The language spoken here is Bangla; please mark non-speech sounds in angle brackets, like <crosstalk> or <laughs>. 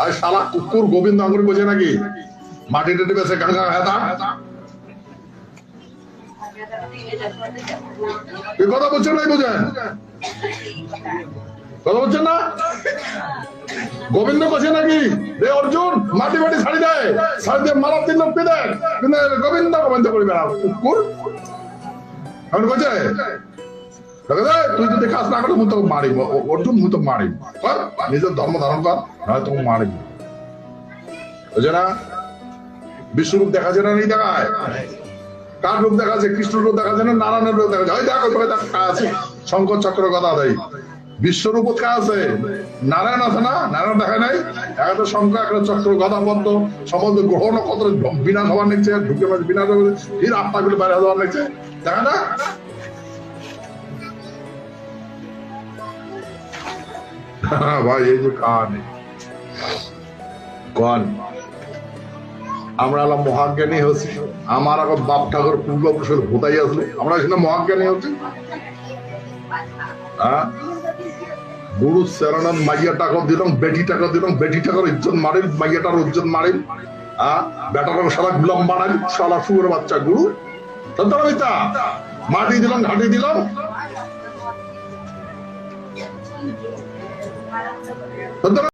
আর শালা কুকুর গোবিন্দ আঙ্গুর বোঝে নাকি? মাটি বেছে কথা বলছেন নাই কথা বলছেন না? গোবিন্দ কোছে নাকি? রে অর্জুন মাটি মাটি ছাড়ি দেয় ছাড়ি দিয়ে মালা তিন লোক দেয় কিন্তু গোবিন্দ গোবিন্দ করি বেড়া কুকুর? এখন যায়, তুই যদি কাজ না করে তোকে মারিব। অর্জুন মুখ তোকে মারিব। কর নিজের ধর্ম ধারণ কর নয় তোকে মারিব। বুঝে না? বিশ্বরূপ দেখা যায় না দেখায়? কার রূপ দেখা যায়? কৃষ্ণ রূপ দেখা যায় না? নারায়ণের রূপ দেখা যায়? দেখো তোকে দেখ আছে? শঙ্কর চক্র কথা দেয় বিশ্বরূপ কাজ আছে? নারায়ণ আছে না? নারায়ণ দেখা নাই? একটা শঙ্কর একটা চক্র গদা পদ্ম সমস্ত গ্রহ নক্ষত্র বিনাশ হওয়ার নিচ্ছে, ঢুকে হবে ফির আত্মাগুলো বাইরে হওয়ার নিচ্ছে। দেখা না? <laughs> ভাই, এই যে কাহানি। কন। আমরা হলাম মহাজ্ঞানী হচ্ছি। আমার এখন বাপ ঠাকুর পূর্বপুরুষের ভোতাই আসলে। আমরা সেটা মহাজ্ঞানী হচ্ছি। হ্যাঁ? গুরু চরণন মাইয়া টাকা দিলাম, বেটি টাকা দিলাম, বেটি টাকার ইজ্জত মারিল মাইয়াটার ইজ্জত মারিল। হ্যাঁ? বেটার সারা গুলাম বানাই সারা শুয়ের বাচ্চা গুরু। সন্তানিতা মাটি দিলাম, ঘাটি দিলাম। Natin.